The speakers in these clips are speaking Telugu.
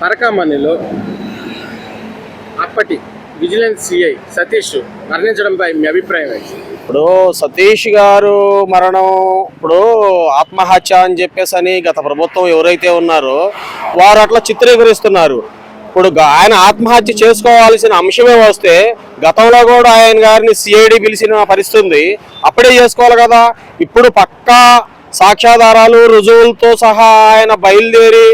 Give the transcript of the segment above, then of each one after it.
పరకామణిలో అప్పటి విజిలెన్స్ సిఐ సతీష్ మరణించడంపై మీ అభిప్రాయం ఇప్పుడు సతీష్ గారు మరణం ఇప్పుడు ఆత్మహత్య అని చెప్పేసి అని గత ప్రభుత్వం ఎవరైతే ఉన్నారో వారు అట్లా చిత్రీకరిస్తున్నారు. ఇప్పుడు ఆయన ఆత్మహత్య చేసుకోవాల్సిన అంశమే వస్తే గతంలో కూడా ఆయన గారిని సిఐడి పిలిచిన పరిస్థితి ఉంది. అప్పుడే చేసుకోవాలి కదా. ఇప్పుడు పక్కా సాక్ష్యాధారాలు రుజువులతో సహా ఆయన బయలుదేరి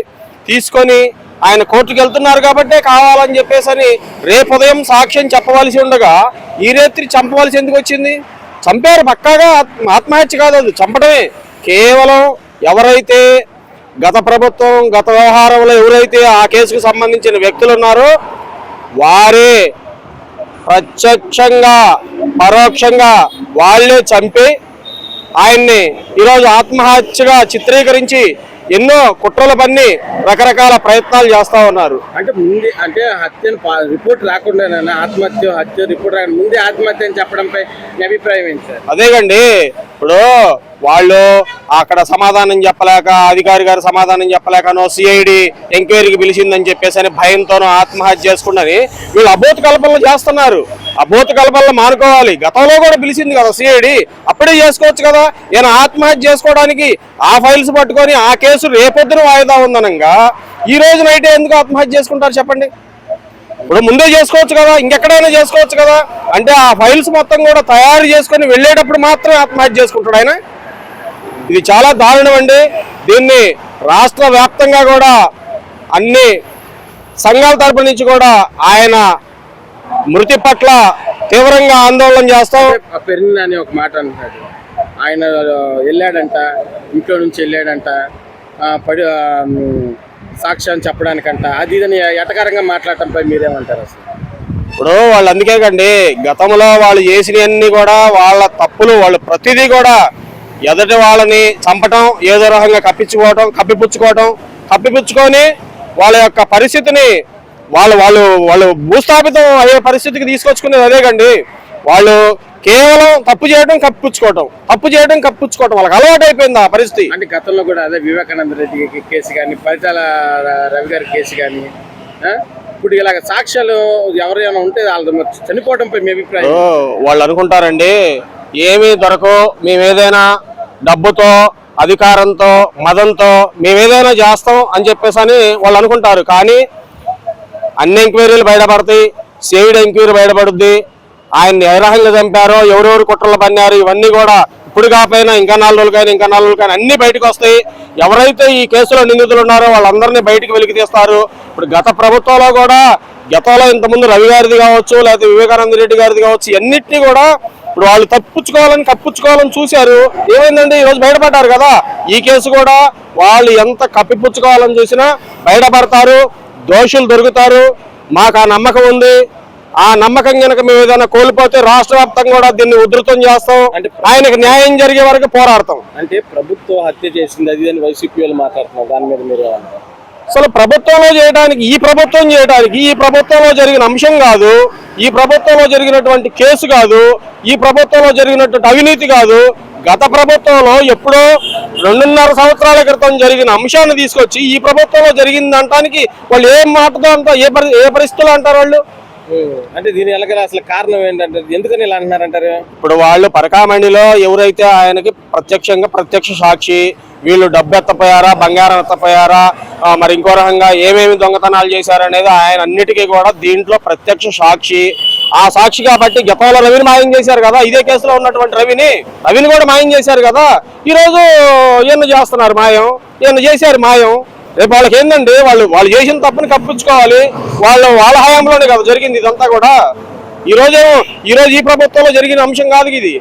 తీసుకొని ఆయన కోర్టుకు వెళ్తున్నారు కాబట్టే కావాలని చెప్పేసి అని రేపు ఉదయం సాక్ష్యం చెప్పవలసి ఉండగా ఈ రేత్రి చంపవలసి ఎందుకు వచ్చింది? చంపారు పక్కాగా ఆత్మ- ఆత్మహత్య కాదు అది చంపడమే కేవలం ఎవరైతే గత ప్రభుత్వం గత వ్యవహారంలో ఎవరైతే ఆ కేసుకు సంబంధించిన వ్యక్తులు ఉన్నారో వారే ప్రత్యక్షంగా పరోక్షంగా వాళ్ళే చంపి ఆయన్ని ఈరోజు ఆత్మహత్యగా చిత్రీకరించి ఎన్నో కుట్రలు పన్ని రకరకాల ప్రయత్నాలు చేస్తా ఉన్నారు. అంటే ముందే అంటే హత్యను పా- రిపోర్ట్ రాకుండా ఆత్మహత్య హత్య రిపోర్ట్ రాకుండా ముందే ఆత్మహత్య అని చెప్పడంపై మీ అభిప్రాయం ఏంటి సార్? అదేగండి ఇప్పుడు వాళ్ళు అక్కడ సమాధానం చెప్పలేక అధికారి గారు సమాధానం చెప్పలేకనో సిఐడి ఎంక్వైరీకి పిలిచిందని చెప్పేసి అని భయంతోనో ఆత్మహత్య చేసుకున్నది. వీళ్ళు అభూత కల్పనలు చేస్తున్నారు. అభూత కల్పనలు మానుకోవాలి. గతంలో కూడా పిలిచింది కదా సిఐడి అప్పుడే చేసుకోవచ్చు కదా. ఈయన ఆత్మహత్య చేసుకోవడానికి ఆ ఫైల్స్ పట్టుకొని ఆ కేసు రేపొద్దున వాయిదా ఉందనంగా. ఈ రోజు నైట్ ఎందుకు ఆత్మహత్య చేసుకుంటారు చెప్పండి? ఇప్పుడు ముందే చేసుకోవచ్చు కదా. ఇంకెక్కడైనా చేసుకోవచ్చు కదా. అంటే ఆ ఫైల్స్ మొత్తం కూడా తయారు చేసుకొని వెళ్ళేటప్పుడు మాత్రం ఆత్మహత్య చేసుకుంటాడు ఆయన. ఇది చాలా దారుణం అండి. దీన్ని రాష్ట్ర వ్యాప్తంగా కూడా అన్ని సంఘాల తరపు నుంచి కూడా ఆయన మృతి పట్ల తీవ్రంగా ఆందోళన చేస్తాం. పెరిగిన అని ఒక మాట అంటున్నాడు. ఆయన వెళ్ళాడంట ఇంట్లో నుంచి వెళ్ళాడంట పడి సాక్ష్యాన్ని చెప్పడానికంట. అది ఇదని ఎటకారంగా మాట్లాడటంపై మీరేమంటారు అసలు? ఇప్పుడు వాళ్ళు అందుకే కండి గతంలో వాళ్ళు చేసినవన్నీ కూడా వాళ్ళ తప్పులు వాళ్ళు ప్రతిదీ కూడా ఎదుటి వాళ్ళని చంపటం ఏదో రకంగా కప్పించుకోవటం కప్పిపుచ్చుకోవటం కప్పిపుచ్చుకొని వాళ్ళ యొక్క పరిస్థితిని వాళ్ళు వాళ్ళు వాళ్ళు భూస్థాపితం అయ్యే పరిస్థితికి తీసుకొచ్చుకునేది అదే కండి. వాళ్ళు కేవలం తప్పు చేయడం కప్పిపుచ్చుకోవటం తప్పు చేయడం కప్పిపుచ్చుకోవటం వాళ్ళకి అలవాటు అయిపోయింది ఆ పరిస్థితి. అంటే గతంలో కూడా అదే వివేకానంద రెడ్డి కేసు కానీ పరిటాల రవి గారి కేసు కానీ ఇప్పుడు ఇలాగ సాక్ష్యాలు ఎవరైనా ఉంటే వాళ్ళు చనిపోవడంపై మీ అభిప్రాయం? వాళ్ళు అనుకుంటారండి ఏమీ దొరకవు మేము ఏదైనా డబ్బుతో అధికారంతో మదంతో మేము ఏదైనా చేస్తాం అని చెప్పేసి అని వాళ్ళు అనుకుంటారు. కానీ అన్ని ఎంక్వైరీలు బయటపడతాయి సేవిడ్ ఎంక్వైరీ బయటపడుద్ది ఆయన ఏ చంపారో ఎవరెవరు కుట్రలు పన్నారు ఇవన్నీ కూడా ఇప్పుడు కాకపోయినా ఇంకా నాలుగు రోజులకైనా ఇంకా నాలుగు రోజులకైనా అన్ని బయటకు వస్తాయి. ఎవరైతే ఈ కేసులో నిందితులు ఉన్నారో వాళ్ళందరినీ బయటికి వెలికి తీస్తారు. ఇప్పుడు గత ప్రభుత్వంలో కూడా గతంలో ఇంతకుముందు రవి గారిది కావచ్చు లేకపోతే వివేకానంద రెడ్డి గారిది కావచ్చు అన్నిటినీ కూడా ఇప్పుడు వాళ్ళు తప్పించుకోవాలని కప్పించుకోవాలని చూశారు. ఏమైందండి ఈ రోజు బయటపడ్డారు కదా. ఈ కేసు కూడా వాళ్ళు ఎంత కప్పిపుచ్చుకోవాలని చూసినా బయటపడతారు దోషులు దొరుకుతారు. మాకు ఆ నమ్మకం ఉంది. ఆ నమ్మకం కనుక మేము ఏదైనా కోల్పోతే రాష్ట్ర వ్యాప్తంగా కూడా దీన్ని ఉధృతం చేస్తాం. అంటే ఆయనకు న్యాయం జరిగే వరకు పోరాడతాం. అంటే ప్రభుత్వం హత్య చేసింది అది అని వైసీపీ వాళ్ళు మాట్లాడుతున్నారు. దాని మీద మీరు? అసలు ప్రభుత్వంలో చేయడానికి ఈ ప్రభుత్వం చేయడానికి ఈ ప్రభుత్వంలో జరిగిన అంశం కాదు ఈ ప్రభుత్వంలో జరిగినటువంటి కేసు కాదు ఈ ప్రభుత్వంలో జరిగినటువంటి అవినీతి కాదు. గత ప్రభుత్వంలో ఎప్పుడో రెండున్నర సంవత్సరాల క్రితం జరిగిన అంశాన్ని తీసుకొచ్చి ఈ ప్రభుత్వంలో జరిగింది అంటానికి వాళ్ళు ఏం మాటతో అంట ఏ పరి ఏ పరిస్థితులు అంటారు వాళ్ళు? అంటే దీని వెనకాల అసలు కారణం ఏంటంటే ఎందుకని ఇలా అంటున్నారంటారు? ఇప్పుడు వాళ్ళు పరకామణిలో ఎవరైతే ఆయనకి ప్రత్యక్షంగా ప్రత్యక్ష సాక్షి వీళ్ళు డబ్బు ఎత్తపోయారా బంగారం ఎత్తపోయారా మరి ఇంకో రకంగా ఏమేమి దొంగతనాలు చేశారనేది ఆయన అన్నిటికీ కూడా దీంట్లో ప్రత్యక్ష సాక్షి. ఆ సాక్షి కాబట్టి గతంలో రవిని మాయం చేశారు కదా ఇదే కేసులో ఉన్నటువంటి రవిని రవిని కూడా మాయం చేశారు కదా. ఈరోజు ఈయన చేస్తున్నారు మాయం ఈయన చేశారు మాయం. రేపు వాళ్ళకి ఏంటండి వాళ్ళు వాళ్ళు చేసిన తప్పుని కప్పించుకోవాలి వాళ్ళు వాళ్ళ హయాంలోనే కదా జరిగింది ఇదంతా కూడా. ఈ ఈరోజు ఈ రోజు ఈ ప్రభుత్వంలో జరిగిన అంశం కాదు ఇది.